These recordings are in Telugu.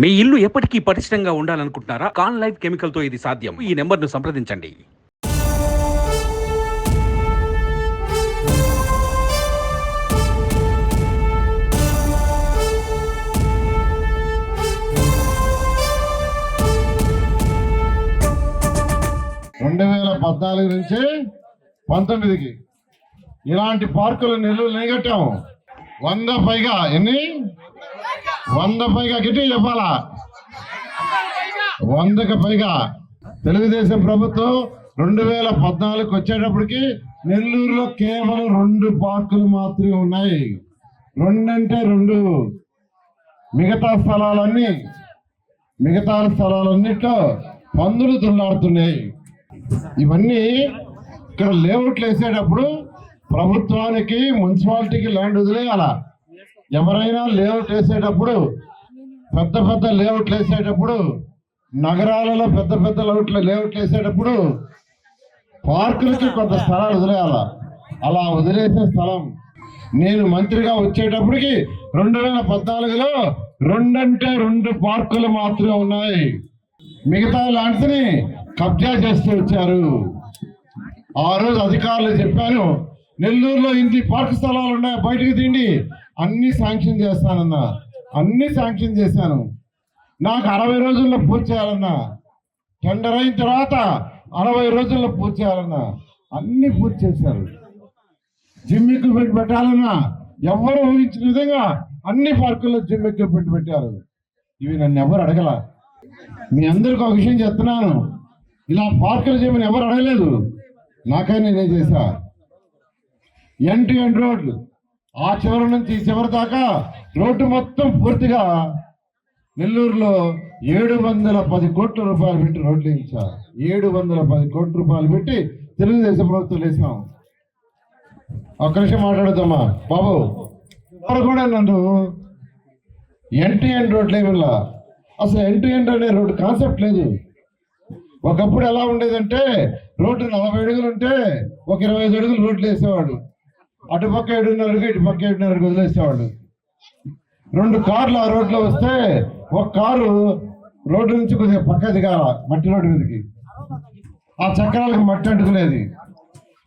మీ ఇల్లు ఎప్పటికీ పటిష్టంగా ఉండాలనుకుంటున్నారా? కాన్ లైఫ్ కెమికల్తో ఇది సాధ్యం. ఈ నెంబర్ను సంప్రదించండి. రెండు వేల పద్నాలుగు నుంచి పంతొమ్మిదికి ఇలాంటి పార్కులు నిల్వలు నిలగట్టాము వంద పైగా ఎన్ని? వంద పైగా గిట్టి చెప్పాలా? వందకు పైగా. తెలుగుదేశం ప్రభుత్వం రెండు వేల పద్నాలుగుకి వచ్చేటప్పటికి నెల్లూరులో కేవలం రెండు పార్కులు మాత్రమే ఉన్నాయి. రెండంటే రెండు. మిగతా స్థలాలన్నీ మిగతా స్థలాలన్నిట్లో పందులు దుల్లాడుతున్నాయి ఇవన్నీ ఇక్కడ లేఅవుట్లు వేసేటప్పుడు ప్రభుత్వానికి మున్సిపాలిటీకి ల్యాండ్ వదిలేయాల? ఎవరైనా లేఅవుట్ వేసేటప్పుడు పెద్ద పెద్ద లేఅవుట్లు వేసేటప్పుడు నగరాలలో పెద్ద పెద్ద లేఅవుట్లు లేఅవుట్లు వేసేటప్పుడు పార్కులకి కొంత స్థలాలు వదిలేయాల? అలా వదిలేసే స్థలం. నేను మంత్రిగా వచ్చేటప్పటికి రెండు వేల పద్నాలుగులో రెండంటే రెండు పార్కులు మాత్రమే ఉన్నాయి. మిగతా ల్యాండ్స్ని కబ్జా చేస్తూ వచ్చారు. ఆ రోజు అధికారులు చెప్పాను నెల్లూరులో ఇంటి పార్క్ స్థలాలు ఉన్నాయి బయటకు తిండి. అన్ని శాంక్షన్ చేస్తానన్నా. అన్ని శాంక్షన్ చేశాను. నాకు అరవై రోజుల్లో పూర్తి చేయాలన్నా. టెండర్ అయిన తర్వాత అరవై రోజుల్లో పూర్తి చేయాలన్నా. అన్ని పూర్తి చేశారు. జిమ్ ఎక్విప్మెంట్ పెట్టాలన్నా. ఎవరు ఊహించిన విధంగా అన్ని పార్కుల్లో జిమ్ ఎక్విప్మెంట్ పెట్టారు. ఇవి నన్ను ఎవరు అడగల? మీ అందరికి ఒక విషయం చెప్తున్నాను. ఇలా పార్కులు చేయమని ఎవరు అడగలేదు. నాకైనా నేనే చేశా. ఎన్ టు రోడ్లు ఆ చివరి నుంచి ఈ చివరి దాకా రోడ్డు మొత్తం పూర్తిగా నెల్లూరులో ఏడు వందల పది కోట్ల రూపాయలు పెట్టి రోడ్లు వేయించారు. ఏడు వందల పది కోట్ల రూపాయలు పెట్టి తెలుగుదేశం ప్రభుత్వం వేసాం ఒక్క నిమిషం మాట్లాడుతామా బాబు ఎవరు కూడా నన్ను ఎన్టీ ఎండ్ రోడ్లు ఏమిలా అసలు ఎన్టీ ఎన్ అనే రోడ్డు కాన్సెప్ట్ లేదు. ఒకప్పుడు ఎలా ఉండేదంటే రోడ్డు నలభై అడుగులు ఉంటే ఒక ఇరవై ఐదు అడుగులు రోడ్లు వేసేవాడు. అటుపక్క ఏడున్నర ఇటుపక్క ఇటు పక్క వదిలేసేవాడు రెండు కార్లు ఆ రోడ్లో వస్తే ఒక కారు రోడ్డు నుంచి కొద్దిగా పక్క దిగాల మట్టి రోడ్డు మీదకి. ఆ చక్రాలకు మట్టి అంటుకునేది.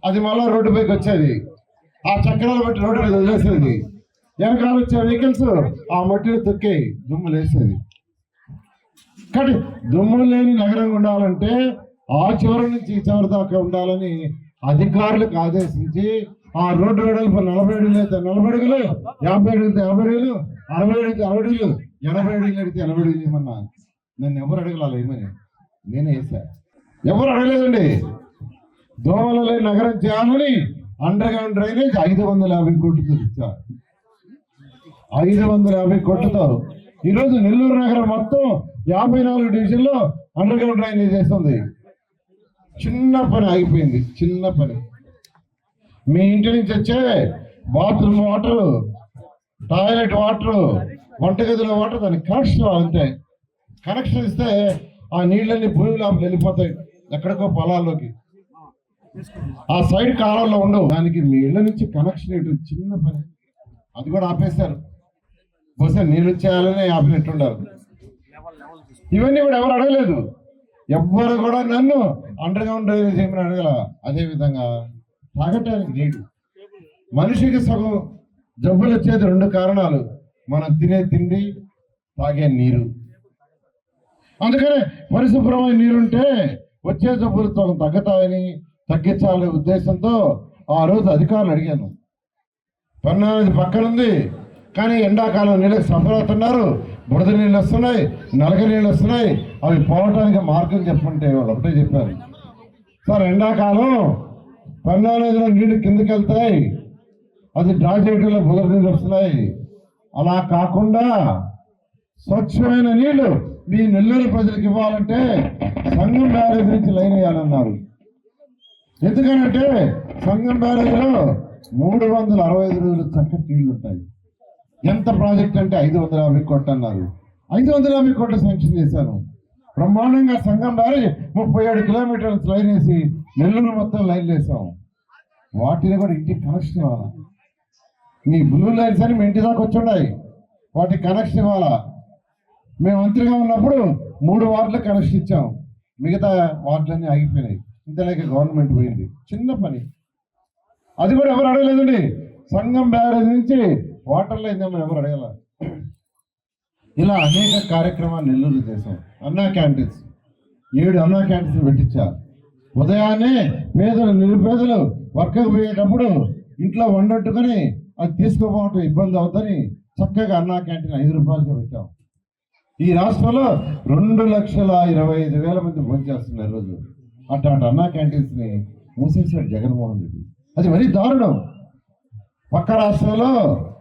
అది మళ్ళీ రోడ్డు పైకి వచ్చేది. ఆ చక్రాలు బట్టి రోడ్డు మీద వదిలేసేది. వెనకాల వచ్చే వెహికల్స్ ఆ మట్టిని తొక్కి దుమ్ము లేసేది కానీ దుమ్ము లేని నగరం ఉండాలంటే ఆ చివరి నుంచి ఈ చివరి దాకా ఉండాలని అధికారులకు ఆదేశించి ఆ రోడ్డు వెడల్పు నలభై అడుగులు అయితే నలభై అడుగులు యాభై అడుగులు అయితే యాభై అడుగులు అరవై అడుగులు అరవై అడుగులు ఎనభై అడుగులు అడిగితే ఎనభై అడుగులు ఏమన్నా? నన్ను ఎవరు అడగలాలి ఏమని నేనే వేసా ఎవరు అడగలేదండి? దోమలలో నగరం చేయాలని అండర్ గ్రౌండ్ డ్రైనేజ్ ఐదు వందల యాభై కోట్లతో ఇచ్చారు. ఐదు వందల యాభై కోట్లతో. ఈరోజు నెల్లూరు నగరం మొత్తం యాభై నాలుగు డివిజన్లో అండర్ గ్రౌండ్ డ్రైనేజ్ చేస్తుంది చిన్న పని ఆగిపోయింది చిన్న పని. మీ ఇంటి నుంచి వచ్చే బాత్రూమ్ వాటర్ టాయిలెట్ వాటర్ వంటగదిలో వాటర్ దానికి కనెక్షన్ అంతే. కనెక్షన్ ఇస్తే ఆ నీళ్ళన్నీ భూమి లోపల వెళ్ళిపోతాయి ఎక్కడికో పొలాల్లోకి. ఆ సైడ్ కాలంలో ఉండవు. దానికి మీ ఇళ్ళ నుంచి కనెక్షన్ ఇటు చిన్న పని. అది కూడా ఆపేశారు. బహుశా నీళ్ళు చేయాలని ఆపినట్టున్నారు ఇవన్నీ కూడా ఎవరు అడగలేదు. ఎవ్వరు కూడా నన్ను అండర్గ్రౌండ్ డ్రైనేజ్ ఏమని అడగల. అదేవిధంగా తాగటానికి నీడు మనిషికి సగం జబ్బులు వచ్చేది రెండు కారణాలు. మనం తినే తిండి తాగే నీరు. అందుకనే పరిశుభ్రమైన నీరుంటే వచ్చే జబ్బులు సగం తగ్గుతాయని తగ్గించాలనే ఉద్దేశంతో ఆ రోజు అధికారులు అడిగాను. పన్నా పక్కనుంది పక్కన ఉంది కానీ ఎండాకాలం నీళ్ళకి సఫలవుతున్నారు బురద నీళ్ళు వస్తున్నాయి నలక నీళ్ళు వస్తున్నాయి. అవి పోవటానికి మార్గం చెప్పంటే వాళ్ళు ఒకటే చెప్పారు. సార్ ఎండాకాలం పన్నెండు నీళ్ళు నీళ్ళు కిందకి వెళ్తాయి. అది డ్రా చేయడంలో నీళ్ళు వస్తున్నాయి అలా కాకుండా స్వచ్ఛమైన నీళ్ళు మీ నెల్లూరు ప్రజలకు ఇవ్వాలంటే సంఘం బ్యారేజ్ నుంచి లైన్ వేయాలన్నారు. ఎందుకనంటే సంఘం బ్యారేజ్లో మూడు వందల అరవై ఐదు రోజులు చక్కటి నీళ్ళు ఉంటాయి. ఎంత ప్రాజెక్ట్ అంటే ఐదు వందల యాభై కోట్లు అన్నారు. ఐదు వందల యాభై కోట్లు శాంక్షన్ చేశాను బ్రహ్మాండంగా సంఘం బ్యారేజ్ ముప్పై ఏడు కిలోమీటర్ల లైన్ వేసి నెల్లూరు మొత్తం లైన్ వేసాం. వాటిని కూడా ఇంటికి కనెక్షన్ ఇవ్వాలా? మీ బ్లూ లైన్స్ అని మీ ఇంటి దాకా వచ్చి ఉన్నాయి. వాటికి కనెక్షన్ ఇవ్వాలా? మేము మంత్రిగా ఉన్నప్పుడు మూడు వార్డులకు కనెక్షన్ ఇచ్చాం. మిగతా వార్డులన్నీ ఆగిపోయినాయి. ఇంతలేక గవర్నమెంట్ పోయింది. చిన్న పని. అది కూడా ఎవరు అడగలేదండి? సంఘం బ్యారేజ్ నుంచి వాటర్లో అయిందేమో ఎవరు అడగల? ఇలా అనేక కార్యక్రమాలు నెల్లూరు చేశాం. అన్నా క్యాంటీన్స్. ఏడు అన్నా క్యాంటీన్స్ పెట్టించారు. ఉదయాన్నే పేదలు నిరుపేదలు వర్కకు పోయేటప్పుడు ఇంట్లో వండట్టుకొని అది తీసుకోపోవటం ఇబ్బంది అవుతుంది చక్కగా అన్నా క్యాంటీన్ ఐదు రూపాయలకి పెట్టాం. ఈ రాష్ట్రంలో రెండు లక్షల ఇరవై ఐదు వేల మంది భోంచేస్తున్నారు రోజు అట్లాంటి అన్నా క్యాంటీన్స్ని మూసేశాడు జగన్మోహన్ రెడ్డి. అది మరీ దారుణం. పక్క రాష్ట్రంలో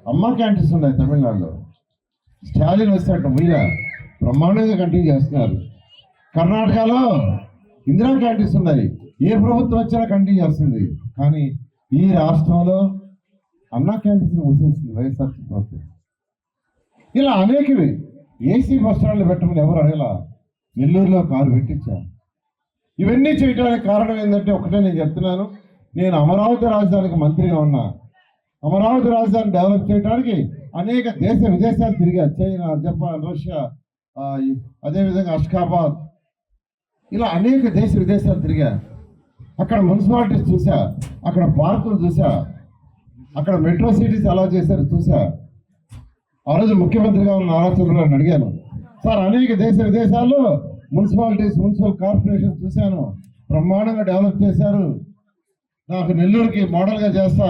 అమ్మ క్యాంటీన్స్ ఉన్నాయి తమిళనాడులో. స్టాలిన్ వస్తాడు మీద బ్రహ్మాండంగా కంటిన్యూ చేస్తున్నారు. కర్ణాటకలో ఇందిరా క్యాంటీన్స్ ఉన్నాయి. ఏ ప్రభుత్వం వచ్చినా కంటిన్యూ చేస్తుంది. కానీ ఈ రాష్ట్రంలో అన్నా క్యాంటీన్స్ మూసేస్తుంది వైఎస్ఆర్ ప్రభుత్వం. ఇలా అనేకవి ఏసీ బస్ స్టాండ్లు పెట్టమని ఎవరు అడగలా? నెల్లూరులో కారు పెట్టించారు. ఇవన్నీ చేయడానికి కారణం ఏంటంటే ఒకటే నేను చెప్తున్నాను. నేను అమరావతి రాజధానికి మంత్రిగా ఉన్నా. అమరావతి రాజధాని డెవలప్ చేయడానికి అనేక దేశ విదేశాలు తిరిగా చైనా జపాన్ రష్యా అదేవిధంగా అష్కాబాద్. ఇలా అనేక దేశ విదేశాలు తిరిగా అక్కడ మున్సిపాలిటీస్ చూసా అక్కడ పార్కులు చూసా అక్కడ మెట్రో సిటీస్ ఎలా చేశారు చూసా ఆ రోజు ముఖ్యమంత్రిగా ఉన్న నారా చంద్రబాబు అడిగాను సార్ అనేక దేశ విదేశాల్లో మున్సిపాలిటీస్ మున్సిపల్ కార్పొరేషన్ చూశాను. బ్రహ్మాండంగా డెవలప్ చేశారు. నాకు నెల్లూరుకి మోడల్గా చేస్తా.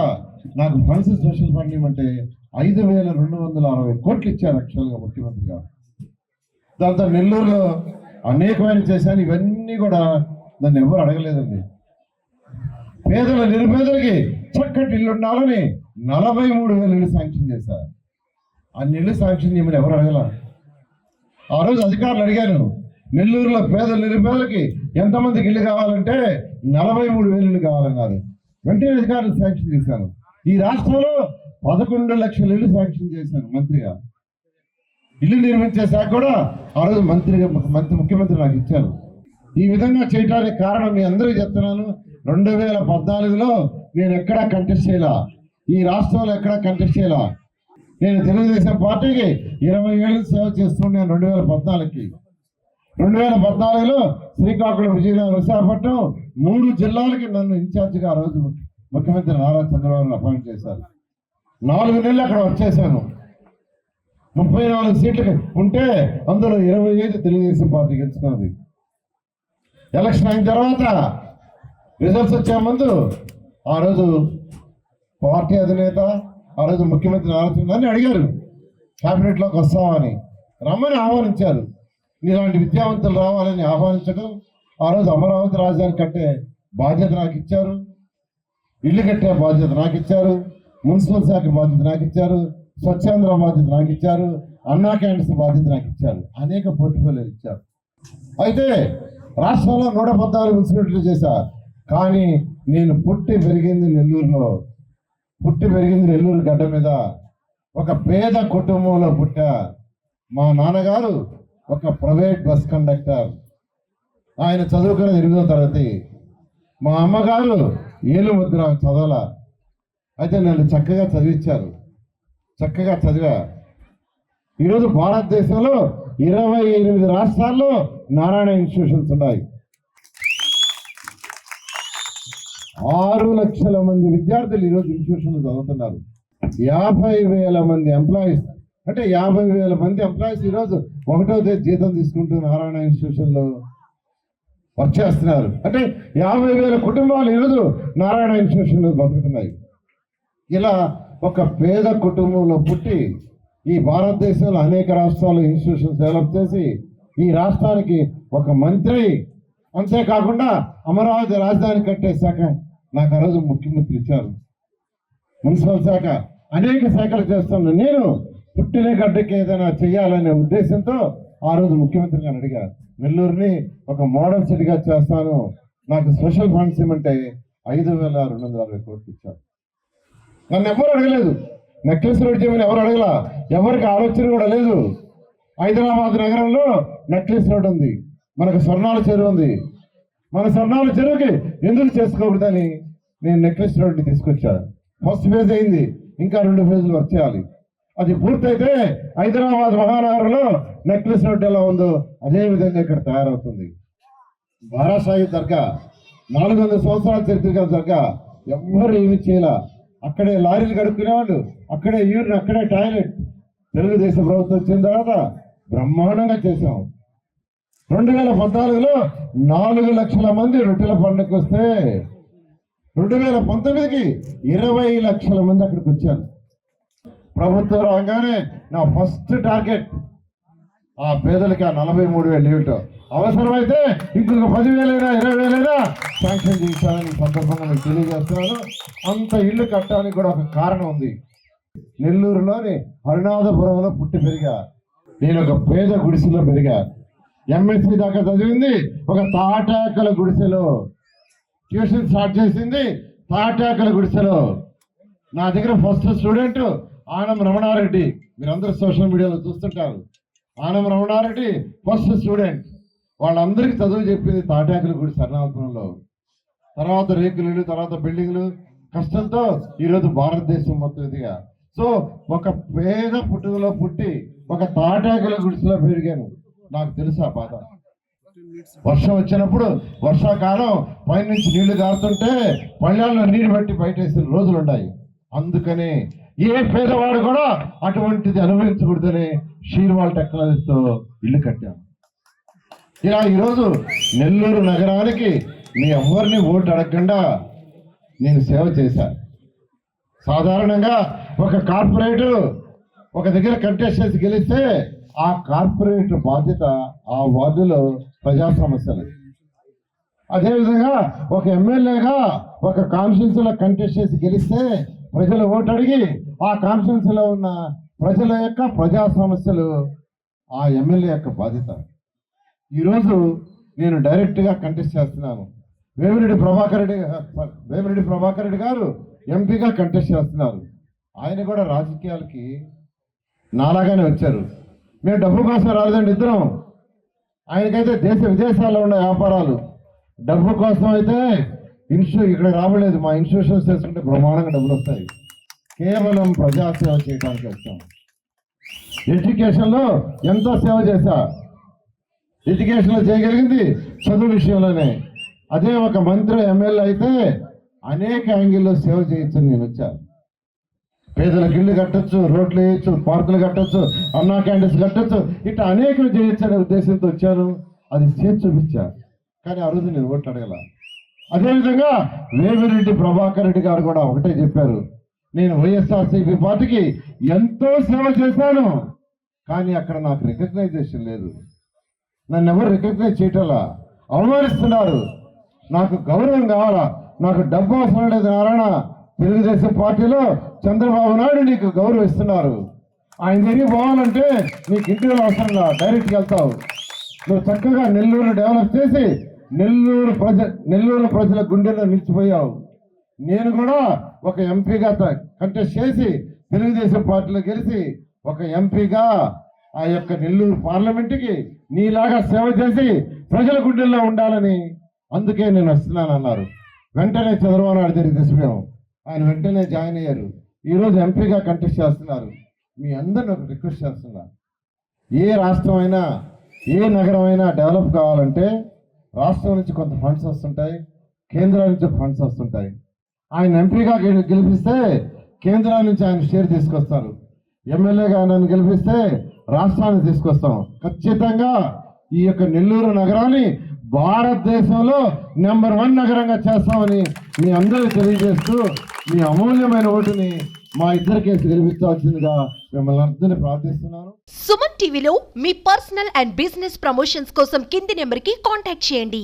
నాకు ఫండ్స్ స్పెషల్ ఫండ్ ఇవ్వమంటే ఐదు వేల రెండు వందల అరవై కోట్లు ఇచ్చారు యాక్చువల్గా ముఖ్యమంత్రిగా దాంతో నెల్లూరులో అనేకమైన చేశాను ఇవన్నీ కూడా నన్ను ఎవరు అడగలేదండి. పేదల నిరుపేదలకి చక్కటి ఇల్లు ఉండాలని నలభై మూడు వేల ఇల్లు శాంక్షన్ చేశారు. అన్ని ఇల్లు శాంక్షన్ చేయమని ఎవరు అడగల? ఆ రోజు అధికారులు అడిగాను నెల్లూరులో పేద నిరుపేదలకి ఎంతమందికి ఇల్లు కావాలంటే నలభై మూడు వేలు ఇల్లు కావాలన్నారు. వెంటనే అధికారులు శాంక్షన్ చేశాను ఈ రాష్ట్రంలో పదకొండు లక్షల ఇల్లు శాంక్షన్ చేశాను మంత్రిగా ఇల్లు నిర్మించే శాఖ కూడా ఆ రోజు మంత్రిగా మంత్రి ముఖ్యమంత్రి నాకు ఇచ్చారు. ఈ విధంగా చేయడానికి కారణం మీ అందరూ చెప్తున్నాను. రెండు వేల పద్నాలుగులో నేను ఎక్కడా కంటెస్ట్ చేయలా. ఈ రాష్ట్రంలో ఎక్కడా కంటెస్ట్ చేయలా. నేను తెలుగుదేశం పార్టీకి ఇరవై ఏళ్ళు సేవ చేస్తున్నాను రెండు వేల పద్నాలుగుకి. రెండు వేల పద్నాలుగులో శ్రీకాకుళం విజయనగరం విశాఖపట్నం మూడు జిల్లాలకి నన్ను ఇన్ఛార్జిగా ఆ రోజు ముఖ్యమంత్రి నారా చంద్రబాబు అపాయింట్ చేశారు. నాలుగు నెలలు అక్కడ వచ్చేసాను ముప్పై నాలుగు సీట్లు ఉంటే అందులో ఇరవై ఐదు తెలుగుదేశం పార్టీ గెలుచుకున్నది. ఎలక్షన్ అయిన తర్వాత రిజల్ట్స్ వచ్చే ముందు ఆ రోజు పార్టీ అధినేత ఆ రోజు ముఖ్యమంత్రి నారాయణ అడిగారు క్యాబినెట్లోకి వస్తామని రమ్మని ఆహ్వానించారు. ఇలాంటి విద్యావంతులు రావాలని ఆహ్వానించడం ఆ రోజు అమరావతి రాజధాని కట్టే బాధ్యత నాకు ఇచ్చారు. ఇల్లు కట్టే బాధ్యత నాకు ఇచ్చారు. మున్సిపల్ శాఖ బాధ్యత నాకు ఇచ్చారు స్వచ్ఛాంధ్ర బాధ్యత నాకు ఇచ్చారు అన్నా క్యాంటీన్స్ బాధ్యత నాకు ఇచ్చారు అనేక పోర్ట్ఫోలియోలు ఇచ్చారు. అయితే రాష్ట్రంలో నూట పద్నాలుగు మున్సిపాలిటీలు చేశా కానీ నేను పుట్టి పెరిగింది నెల్లూరులో పుట్టి పెరిగింది నెల్లూరు గడ్డ మీద ఒక పేద కుటుంబంలో పుట్టా మా నాన్నగారు ఒక ప్రైవేట్ బస్ కండక్టర్. ఆయన చదువుకున్న ఎనిమిదో తరగతి. మా అమ్మగారు ఏలు ముద్ర చదవాల. అయితే నన్ను చక్కగా చదివించారు. చక్కగా చదివా. ఈరోజు భారతదేశంలో ఇరవై ఎనిమిది రాష్ట్రాల్లో నారాయణ ఇన్స్టిట్యూషన్స్ ఉన్నాయి. ఆరు లక్షల మంది విద్యార్థులు ఈరోజు ఇన్స్టిట్యూషన్లు చదువుతున్నారు. యాభై వేల మంది ఎంప్లాయీస్. అంటే యాభై వేల మంది ఎంప్లాయీస్ ఈరోజు ఒకటో తేదీ జీతం తీసుకుంటూ నారాయణ ఇన్స్టిట్యూషన్లో వర్క్ చేస్తున్నారు. అంటే యాభై వేల కుటుంబాలు ఈరోజు నారాయణ ఇన్స్టిట్యూషన్లో బతుకుతున్నాయి. ఇలా ఒక పేద కుటుంబంలో పుట్టి ఈ భారతదేశంలో అనేక రాష్ట్రాలు ఇన్స్టిట్యూషన్స్ డెవలప్ చేసి ఈ రాష్ట్రానికి ఒక మంత్రి. అంతేకాకుండా అమరావతి రాజధాని కట్టే శాఖ నాకు ఆ రోజు ముఖ్యమంత్రి ఇచ్చారు. మున్సిపల్ శాఖ అనేక శాఖలు చేస్తున్న నేను పుట్టిన గడ్డకి ఏదైనా చేయాలనే ఉద్దేశంతో ఆ రోజు ముఖ్యమంత్రి గారు అడిగారు నెల్లూరుని ఒక మోడల్ సిటీగా చేస్తాను. నాకు స్పెషల్ ఫండ్స్ ఇవ్వమంటే ఐదు వేల రెండు వందల అరవై కోట్లు ఇచ్చారు. నన్ను ఎవరు అడగలేదు. నెక్లెస్ రోడ్ చేయమని ఎవరు అడగల? ఎవరికి ఆలోచన కూడా లేదు. హైదరాబాద్ నగరంలో నెక్లెస్ రోడ్ ఉంది. మనకు స్వర్ణాల చెరువు ఉంది. మన స్వర్ణాల చెరువుకి ఎందుకు చేసుకోకూడదని నేను నెక్లెస్ రోడ్ని తీసుకొచ్చాను ఫస్ట్ ఫేజ్ అయింది. ఇంకా రెండు ఫేజ్లు వర్క్ చేయాలి. అది పూర్తయితే హైదరాబాద్ మహానగరంలో నెక్లెస్ రోడ్ ఎలా ఉందో అదే విధంగా ఇక్కడ తయారవుతుంది. బారాసాయి దర్గా నాలుగు వందల సంవత్సరాల చరిత్ర దర్గా ఎవ్వరు ఏమి చేయాల. అక్కడే లారీలు కడుక్కునేవాళ్ళు అక్కడే యూరిన్ అక్కడే టాయిలెట్. తెలుగుదేశం ప్రభుత్వం వచ్చిన తర్వాత బ్రహ్మాండంగా చేశాం. రెండు వేల పద్నాలుగులో నాలుగు లక్షల మంది రొట్టెల పండుగకి వస్తే రెండు వేల పంతొమ్మిదికి ఇరవై లక్షల మంది అక్కడికి వచ్చారు. ప్రభుత్వం రాగానే నా ఫస్ట్ టార్గెట్ ఆ పేదలకి ఆ నలభై మూడు వేలు ఇవ్వటం అవసరమైతే ఇంకొక పదివేలైనా ఇరవై వేలైనా శాంక్షన్ చేశారని సందర్భంగా మీకు తెలియజేస్తున్నాను. అంత ఇల్లు కట్టడానికి కూడా ఒక కారణం ఉంది. నెల్లూరులోని హరినాథపురంలో పుట్టి పెరిగా. నేను ఒక పేద గుడిసెలో పెరిగా. ఎంఎస్సి దాకా చదివింది ఒక తాటాకల గుడిసెలో. ట్యూషన్ స్టార్ట్ చేసింది తాటాకల గుడిసెలో. నా దగ్గర ఫస్ట్ స్టూడెంట్ ఆనం రమణారెడ్డి మీరందరూ సోషల్ మీడియాలో చూస్తుంటారు. ఆనం రమణారెడ్డి ఫస్ట్ స్టూడెంట్ వాళ్ళందరికీ చదువు చెప్పింది తాటాకుల గుడి సరణాపురంలో తర్వాత రేకులు తర్వాత బిల్డింగ్లు. కష్టంతో ఈరోజు భారతదేశం మొత్తం ఇదిగా. సో ఒక పేద పుట్టుకలో పుట్టి ఒక తాటాకుల గుడిసెలో పెరిగాను. నాకు తెలుసు ఆ బాధ వర్షం వచ్చినప్పుడు వర్షాకాలం పైనుంచి నీళ్ళు కారుతుంటే పళ్ళాల్లో నీరు పెట్టి బయట వేసిన రోజులు ఉన్నాయి అందుకని ఏ పేదవాడు కూడా అటువంటిది అనుభవించకూడదని షీర్వాల్ టెక్నాలజీతో ఇల్లు కట్టాను ఇలా ఈరోజు నెల్లూరు నగరానికి మీ ఎవరిని ఓటు అడగకుండా నేను సేవ చేశాను సాధారణంగా ఒక కార్పొరేటర్ ఒక దగ్గర కంటెస్ట్ చేసి గెలిస్తే ఆ కార్పొరేటర్ బాధ్యత ఆ వార్డులో ప్రజా సమస్యలు. అదేవిధంగా ఒక ఎమ్మెల్యేగా ఒక కాన్స్టిట్యూన్సీలో కంటెస్ట్ చేసి గెలిస్తే ప్రజలు ఓటు అడిగి ఆ కాన్స్టిట్యున్సీలో ఉన్న ప్రజల యొక్క ప్రజా సమస్యలు ఆ ఎమ్మెల్యే యొక్క బాధ్యత. ఈరోజు నేను డైరెక్ట్గా కంటెస్ట్ చేస్తున్నాను. వేమిరెడ్డి ప్రభాకర్ రెడ్డి వేమిరెడ్డి ప్రభాకర్ రెడ్డి గారు ఎంపీగా కంటెస్ట్ చేస్తున్నారు. ఆయన కూడా రాజకీయాలకి నాలాగానే వచ్చారు. మేము డబ్బు కోసం రాలేదండి ఇద్దరం. ఆయనకైతే దేశ విదేశాల్లో ఉన్న వ్యాపారాలు. డబ్బు కోసం అయితే ఇన్స్టిట్యూ ఇక్కడ రావలేదు. మా ఇన్స్టిట్యూషన్స్ చేసుకుంటే బ్రహ్మాండంగా డబ్బులు వస్తాయి. కేవలం ప్రజాసేవ చేయడానికి వచ్చాం ఎడ్యుకేషన్లో ఎంతో సేవ చేశా. ఎడ్యుకేషన్లో చేయగలిగింది చదువు విషయంలోనే. అదే ఒక మంత్రి ఎమ్మెల్యే అయితే అనేక యాంగిల్లో సేవ చేయొచ్చు నేను వచ్చాను పేదలకు గిళ్ళు కట్టొచ్చు రోడ్లు వేయచ్చు పార్కులు కట్టొచ్చు అన్నా క్యాంటీన్స్ కట్టొచ్చు ఇట్లా అనేకలు చేయొచ్చు అనే ఉద్దేశంతో వచ్చాను. అది చేసి చూపించా. కానీ ఆ రోజు నేను ఓట్లు అడగల. అదేవిధంగా వేమిరెడ్డి ప్రభాకర్ రెడ్డి గారు కూడా ఒకటే చెప్పారు. నేను వైఎస్ఆర్సీపీ పార్టీకి ఎంతో సేవ చేశాను కానీ అక్కడ నాకు రికగ్నైజేషన్ లేదు. నన్ను ఎవరు రికగ్నైజ్ చేయటలా? అవమానిస్తున్నారు. నాకు గౌరవం కావాలా? నాకు డబ్బు అవసరం లేదు నారాయణ. తెలుగుదేశం పార్టీలో చంద్రబాబు నాయుడు నీకు గౌరవిస్తున్నారు. ఆయన దగ్గరికి పోవాలంటే నీకు ఇంటర్వ్యూలు అవసరం లా డైరెక్ట్గా వెళ్తావు. నువ్వు చక్కగా నెల్లూరు డెవలప్ చేసి నెల్లూరు ప్రజ నెల్లూరు ప్రజల గుండెల్లో నిలిచిపోయావు. నేను కూడా ఒక ఎంపీగా కంటెస్ట్ చేసి తెలుగుదేశం పార్టీలో గెలిచి ఒక ఎంపీగా ఆ యొక్క నెల్లూరు పార్లమెంటుకి నీలాగా సేవ చేసి ప్రజల గుండెల్లో ఉండాలని అందుకే నేను వస్తున్నాను అన్నారు వెంటనే చంద్రబాబు నాయుడు జరిగిన ఆయన వెంటనే జాయిన్ అయ్యారు. ఈరోజు ఎంపీగా కంటెస్ట్ చేస్తున్నారు. మీ అందరిని ఒక రిక్వెస్ట్ చేస్తున్నా. ఏ రాష్ట్రం అయినా ఏ నగరమైనా డెవలప్ కావాలంటే రాష్ట్రం నుంచి కొంత ఫండ్స్ వస్తుంటాయి కేంద్రం నుంచి ఫండ్స్ వస్తుంటాయి. ఆయన ఎంపీగా గెలిపిస్తే కేంద్రం నుంచి ఆయన షేర్ తీసుకొస్తారు. ఎమ్మెల్యేగా నన్ను గెలిపిస్తే రాష్ట్రాన్ని తీసుకొస్తాం. ఖచ్చితంగా ఈ యొక్క నెల్లూరు నగరాన్ని భారతదేశంలో నెంబర్ వన్ నగరంగా చేస్తామని మీ అందరికీ తెలియజేస్తూ మీ అమూల్యమైన ఓటుని మా ఇద్దరు కేసు గెలిపించాల్సిందిగా మిమ్మల్ని అందరినీ ప్రార్థిస్తున్నాను. సుమన్ టీవీలో మీ పర్సనల్ అండ్ బిజినెస్ ప్రమోషన్స్ కోసం కింది నెంబర్కి కాంటాక్ట్ చేయండి.